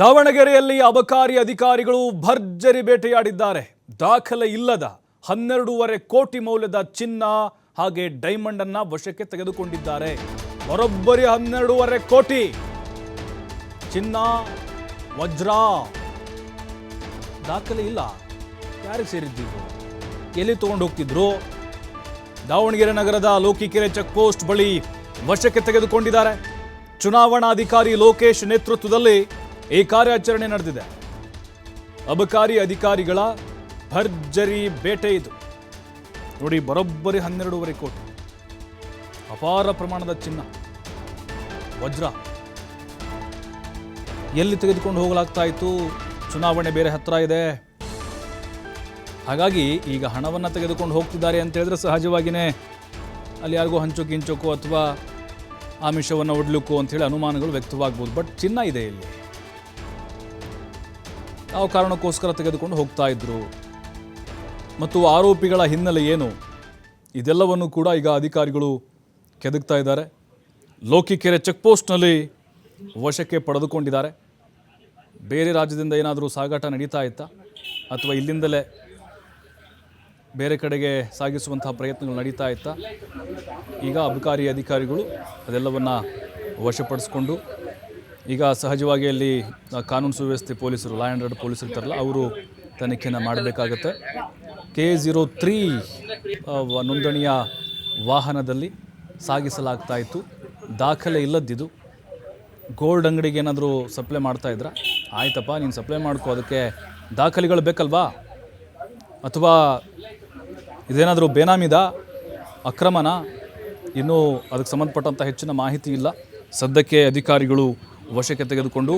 ದಾವಣಗೆರೆಯಲ್ಲಿ ಅಬಕಾರಿ ಅಧಿಕಾರಿಗಳು ಭರ್ಜರಿ ಬೇಟೆಯಾಡಿದ್ದಾರೆ. ದಾಖಲೆ ಇಲ್ಲದ ಹನ್ನೆರಡೂವರೆ ಕೋಟಿ ಮೌಲ್ಯದ ಚಿನ್ನ ಹಾಗೆ ಡೈಮಂಡ್ ಅನ್ನ ವಶಕ್ಕೆ ತೆಗೆದುಕೊಂಡಿದ್ದಾರೆ. ಬರೋಬ್ಬರಿ ಹನ್ನೆರಡೂವರೆ ಕೋಟಿ. ಚಿನ್ನ, ವಜ್ರ. ದಾಖಲೆ ಇಲ್ಲ. ಯಾರಿಗೆ ಸೇರಿದ್ದಿದ್ರು ಎಲ್ಲಿ ತಗೊಂಡು ಹೋಗ್ತಿದ್ರು? ದಾವಣಗೆರೆ ನಗರದ ಲೋಕಿಕೆರೆ ಚೆಕ್ ಪೋಸ್ಟ್ ಬಳಿ ವಶಕ್ಕೆ ತೆಗೆದುಕೊಂಡಿದ್ದಾರೆ. ಚುನಾವಣಾಧಿಕಾರಿ ಲೋಕೇಶ್ ನೇತೃತ್ವದಲ್ಲಿ ಈ ಕಾರ್ಯಾಚರಣೆ ನಡೆದಿದೆ. ಅಬಕಾರಿ ಅಧಿಕಾರಿಗಳ ಭರ್ಜರಿ ಬೇಟೆ ಇದು. ನೋಡಿ ಬರೋಬ್ಬರಿ ಹನ್ನೆರಡೂವರೆ ಕೋಟಿ. ಅಪಾರ ಪ್ರಮಾಣದ ಚಿನ್ನ. ವಜ್ರ. ಎಲ್ಲಿ ತೆಗೆದುಕೊಂಡು ಹೋಗಲಾಗ್ತಾ ಇತ್ತು? ಚುನಾವಣೆ ಬೇರೆ ಹತ್ರ ಇದೆ. ಹಾಗಾಗಿ ಈಗ ಹಣವನ್ನು ತೆಗೆದುಕೊಂಡು ಹೋಗ್ತಿದ್ದಾರೆ ಅಂತ ಹೇಳಿದ್ರೆ ಸಹಜವಾಗಿಯೇ ಅಲ್ಲಿ ಯಾರಿಗೂ ಹಂಚು ಗಿಂಚೋಕೋ ಅಥವಾ ಆಮಿಷವನ್ನು ಒಡ್ಲಿಕ್ಕೋ ಅಂತೇಳಿ ಅನುಮಾನಗಳು ವ್ಯಕ್ತವಾಗ್ಬೋದು. ಬಟ್ ಚಿನ್ನ ಇದೆ ಇಲ್ಲಿ. ಯಾವ ಕಾರಣಕ್ಕೋಸ್ಕರ ತೆಗೆದುಕೊಂಡು ಹೋಗ್ತಾ ಇದ್ರು? ಮತ್ತು ಆರೋಪಿಗಳ ಹಿನ್ನೆಲೆ ಏನು? ಇದೆಲ್ಲವನ್ನು ಕೂಡ ಈಗ ಅಧಿಕಾರಿಗಳು ಕೆದಕ್ತಾ ಇದ್ದಾರೆ. ಲೋಕಿಕೆರೆ ಚೆಕ್ ಪೋಸ್ಟ್ನಲ್ಲಿ ವಶಕ್ಕೆ ಪಡೆದುಕೊಂಡಿದ್ದಾರೆ. ಬೇರೆ ರಾಜ್ಯದಿಂದ ಏನಾದರೂ ಸಾಗಾಟ ನಡೀತಾ ಇತ್ತಾ? ಅಥವಾ ಇಲ್ಲಿಂದಲೇ ಬೇರೆ ಕಡೆಗೆ ಸಾಗಿಸುವಂತಹ ಪ್ರಯತ್ನಗಳು ನಡೀತಾ ಇತ್ತಾ? ಈಗ ಅಬಕಾರಿ ಅಧಿಕಾರಿಗಳು ಅದೆಲ್ಲವನ್ನು ವಶಪಡಿಸ್ಕೊಂಡು ಈಗ ಸಹಜವಾಗಿ ಅಲ್ಲಿ ಕಾನೂನು ಸುವ್ಯವಸ್ಥೆ ಪೊಲೀಸರು ಲಾ ಆ್ಯಂಡ್ ಆರ್ಡರ್ ಪೊಲೀಸರು ಇರ್ತಾರಲ್ಲ, ಅವರು ತನಿಖೆಯನ್ನು ಮಾಡಬೇಕಾಗತ್ತೆ. ಕೆ ಝೀರೋ ತ್ರೀ ನೋಂದಣಿಯ ವಾಹನದಲ್ಲಿ ಸಾಗಿಸಲಾಗ್ತಾ ಇತ್ತು. ದಾಖಲೆ ಇಲ್ಲದ್ದಿದು. ಗೋಲ್ಡ್ ಅಂಗಡಿಗೆ ಏನಾದರೂ ಸಪ್ಲೈ ಮಾಡ್ತಾ ಇದ್ರ? ಆಯ್ತಪ್ಪ, ನೀನು ಸಪ್ಲೈ ಮಾಡ್ಕೋ, ಅದಕ್ಕೆ ದಾಖಲೆಗಳು ಬೇಕಲ್ವಾ? ಅಥವಾ ಇದೇನಾದರೂ ಬೇನಾಮಿದ? ಅಕ್ರಮನ? ಇನ್ನೂ ಅದಕ್ಕೆ ಸಂಬಂಧಪಟ್ಟಂಥ ಹೆಚ್ಚಿನ ಮಾಹಿತಿ ಇಲ್ಲ. ಸದ್ಯಕ್ಕೆ ಅಧಿಕಾರಿಗಳು ವಶಕ್ಕೆ ತೆಗೆದುಕೊಂಡು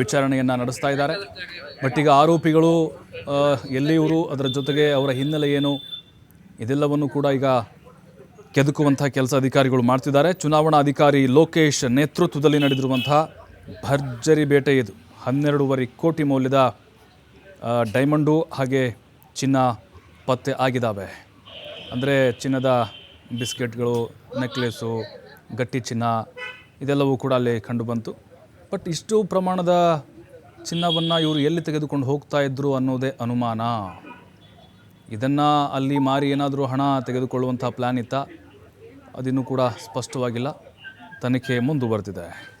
ವಿಚಾರಣೆಯನ್ನು ನಡೆಸ್ತಾ ಇದ್ದಾರೆ. ಬಟ್ ಈಗ ಆರೋಪಿಗಳು ಎಲ್ಲಿ ಎಲ್ಲಿಯವರು ಅದರ ಜೊತೆಗೆ ಅವರ ಹಿನ್ನೆಲೆ ಏನು, ಇದೆಲ್ಲವನ್ನು ಕೂಡ ಈಗ ಕೆದುಕುವಂಥ ಕೆಲಸ ಅಧಿಕಾರಿಗಳು ಮಾಡ್ತಿದ್ದಾರೆ. ಚುನಾವಣಾ ಅಧಿಕಾರಿ ಲೋಕೇಶ್ ನೇತೃತ್ವದಲ್ಲಿ ನಡೆದಿರುವಂತಹ ಭರ್ಜರಿ ಬೇಟೆ ಇದು. ಹನ್ನೆರಡೂವರೆ ಕೋಟಿ ಮೌಲ್ಯದ ಡೈಮಂಡು ಹಾಗೆ ಚಿನ್ನ ಪತ್ತೆ ಆಗಿದ್ದಾವೆ. ಅಂದರೆ ಚಿನ್ನದ ಬಿಸ್ಕೆಟ್ಗಳು, ನೆಕ್ಲೆಸು, ಗಟ್ಟಿ ಚಿನ್ನ, ಇದೆಲ್ಲವೂ ಕೂಡ ಅಲ್ಲಿ ಕಂಡುಬಂತು ಬಟ್ ಇಷ್ಟು ಪ್ರಮಾಣದ ಚಿನ್ನವನ್ನು ಇವರು ಎಲ್ಲಿ ತೆಗೆದುಕೊಂಡು ಹೋಗ್ತಾ ಇದ್ರು ಅನ್ನೋದೇ ಅನುಮಾನ. ಇದನ್ನು ಅಲ್ಲಿ ಮಾರಿ ಏನಾದರೂ ಹಣ ತೆಗೆದುಕೊಳ್ಳುವಂಥ ಪ್ಲ್ಯಾನ್ ಇತ್ತಾ? ಅದಿನ್ನೂ ಕೂಡ ಸ್ಪಷ್ಟವಾಗಿಲ್ಲ. ತನಿಖೆ ಮುಂದುವರೆದಿದೆ.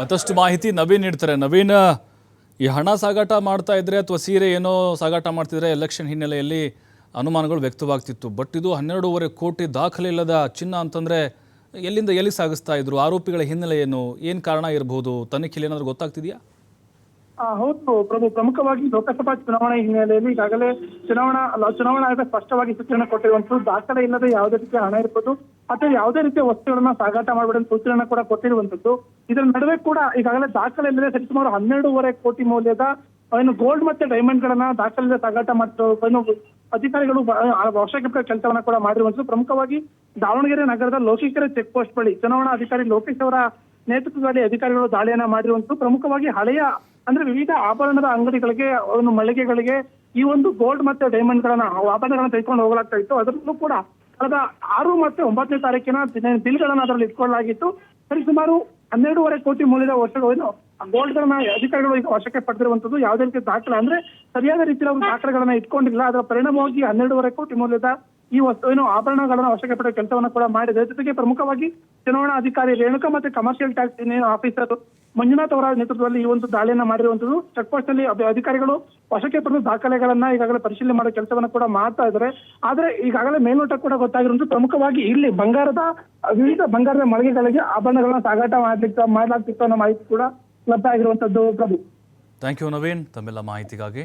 ಮತ್ತಷ್ಟು ಮಾಹಿತಿ ನವೀನ್ ನೀಡ್ತಾರೆ. ನವೀನ್ ಈ ಹಣ ಸಾಗಾಟ ಮಾಡ್ತಾ ಇದ್ರೆ ಅಥವಾ ಸೀರೆ ಏನೋ ಸಾಗಾಟ ಮಾಡ್ತಿದ್ರೆ ಎಲೆಕ್ಷನ್ ಹಿನ್ನೆಲೆಯಲ್ಲಿ ಅನುಮಾನಗಳು ವ್ಯಕ್ತವಾಗ್ತಿತ್ತು. ಬಟ್ ಇದು ಹನ್ನೆರಡೂವರೆ ಕೋಟಿ ದಾಖಲೆ ಇಲ್ಲದ ಚಿನ್ನ ಅಂತಂದ್ರೆ ಎಲ್ಲಿಂದ ಎಲ್ಲಿ ಸಾಗಿಸ್ತಾ ಇದ್ರು? ಆರೋಪಿಗಳ ಹಿನ್ನೆಲೆ ಏನು? ಏನು ಕಾರಣ ಇರಬಹುದು ತನಿಖೆಯಲ್ಲಿ ಏನಾದರೂ ಗೊತ್ತಾಗ್ತಿದೆಯಾ? ಹೌದು. ಪ್ರಭು ಪ್ರಮುಖವಾಗಿ ಲೋಕಸಭಾ ಚುನಾವಣೆ ಹಿನ್ನೆಲೆಯಲ್ಲಿ ಈಗಾಗಲೇ ಚುನಾವಣಾ ಚುನಾವಣಾ ಆಯೋಗ ಸ್ಪಷ್ಟವಾಗಿ ಸೂಚನೆ ಕೊಟ್ಟಿರುವಂತದ್ದು ದಾಖಲೆ ಇಲ್ಲದೆ ಯಾವುದೇ ರೀತಿಯ ಹಣ ಇರ್ಬೋದು ಅಥವಾ ಯಾವುದೇ ರೀತಿಯ ವಸ್ತುಗಳನ್ನ ಸಾಗಾಟ ಮಾಡಬೇಡ ಸೂಚನೆಯನ್ನ ಕೂಡ ಕೊಟ್ಟಿರುವಂತದ್ದು ಇದರ ನಡುವೆ ಕೂಡ ಈಗಾಗಲೇ ದಾಖಲೆ ಇಲ್ಲದೆ ಸರಿಸುಮಾರು ಹನ್ನೆರಡೂವರೆ ಕೋಟಿ ಮೌಲ್ಯದ, ಏನು ಗೋಲ್ಡ್ ಮತ್ತೆ ಡೈಮಂಡ್ ಗಳನ್ನ ದಾಖಲೆ ಸಾಗಾಟ ಏನು ಅಧಿಕಾರಿಗಳು ವರ್ಷಕ್ಕೆ ಕೆಲಸವನ್ನ ಕೂಡ ಮಾಡಿರುವಂತದ್ದು ಪ್ರಮುಖವಾಗಿ ದಾವಣಗೆರೆ ನಗರದ ಲೋಕಿಕೆರೆ ಚೆಕ್ ಪೋಸ್ಟ್ ಬಳಿ ಚುನಾವಣಾ ಅಧಿಕಾರಿ ಲೋಕೇಶ್ ಅವರ ನೇತೃತ್ವದಲ್ಲಿ ಅಧಿಕಾರಿಗಳು ದಾಳಿಯನ್ನ ಮಾಡಿರುವಂತದ್ದು ಪ್ರಮುಖವಾಗಿ ಹಳೆಯ, ಅಂದ್ರೆ ವಿವಿಧ ಆಭರಣದ ಅಂಗಡಿಗಳಿಗೆ ಒಂದು ಮಳಿಗೆಗಳಿಗೆ ಈ ಒಂದು ಗೋಲ್ಡ್ ಮತ್ತೆ ಡೈಮಂಡ್ ಗಳನ್ನ, ಆಭರಣಗಳನ್ನ ತೆಗೆದುಕೊಂಡು ಹೋಗಲಾಗ್ತಾ ಅದರಲ್ಲೂ ಕೂಡ ಕಳೆದ ಆರು ಮತ್ತೆ ಒಂಬತ್ತನೇ ತಾರೀಕಿನ ಬಿಲ್ ಗಳನ್ನ ಅದರಲ್ಲಿ ಇಟ್ಕೊಳ್ಳಲಾಗಿತ್ತು. ಸರಿ, ಸುಮಾರು ಹನ್ನೆರಡೂವರೆ ಕೋಟಿ ಮೌಲ್ಯದ ವರ್ಷಗಳು ಗೋಲ್ಡ್ ಗಳನ್ನ ಅಧಿಕಾರಿಗಳು ಈಗ ವಶಕ್ಕೆ ಪಡೆದಿರುವಂತದ್ದು ಯಾವುದೇ ರೀತಿ ದಾಖಲೆ ಅಂದ್ರೆ ಸರಿಯಾದ ಅವರು ದಾಖಲೆಗಳನ್ನ ಇಟ್ಕೊಂಡಿಲ್ಲ. ಅದರ ಪರಿಣಾಮವಾಗಿ ಹನ್ನೆರಡೂವರೆ ಕೋಟಿ ಮೌಲ್ಯದ ಈ ವಸ್ತು ಏನು ಆಭರಣಗಳನ್ನ ವಶಕ್ಕೆ ಪಡೆಯುವ ಕೆಲಸವನ್ನ ಕೂಡ ಮಾಡಿದೆ. ಜೊತೆಗೆ ಪ್ರಮುಖವಾಗಿ ಚುನಾವಣಾ ಅಧಿಕಾರಿ ರೇಣುಕಾ ಮತ್ತೆ ಕಮರ್ಷಿಯಲ್ ಟ್ಯಾಕ್ಸ್ ಆಫೀಸರ್ ಮಂಜುನಾಥ್ ಅವರ ನೇತೃತ್ವದಲ್ಲಿ ಈ ಒಂದು ದಾಳಿಯನ್ನ ಮಾಡಿರುವಂತದ್ದು ಚೆಕ್ ಪೋಸ್ಟ್ನಲ್ಲಿ ಅಧಿಕಾರಿಗಳು ವಶಕ್ಕೆ ಪಡೆದು ದಾಖಲೆಗಳನ್ನ ಈಗಾಗಲೇ ಪರಿಶೀಲನೆ ಮಾಡೋ ಕೆಲಸವನ್ನ ಕೂಡ ಮಾಡ್ತಾ ಇದ್ದಾರೆ. ಆದ್ರೆ ಈಗಾಗಲೇ ಮೇಲ್ನೋಟ ಕೂಡ ಗೊತ್ತಾಗಿರುವಂತದ್ದು ಪ್ರಮುಖವಾಗಿ ಇಲ್ಲಿ ಬಂಗಾರದ, ವಿವಿಧ ಬಂಗಾರದ ಮಳಿಗೆಗಳಿಗೆ ಆಭರಣಗಳನ್ನ ಸಾಗಾಟ ಮಾಡ್ಲಿಕ್ಕೆ ಮಾಡ್ಲಾಗ್ತಿತ್ತು ಅನ್ನೋ ಮಾಹಿತಿ ಕೂಡ ಲಭ್ಯ ಆಗಿರುವಂತದ್ದು ಪ್ರಭು. ಥ್ಯಾಂಕ್ ಯು ನವೀನ್ ತಮ್ಮೆಲ್ಲ ಮಾಹಿತಿಗಾಗಿ.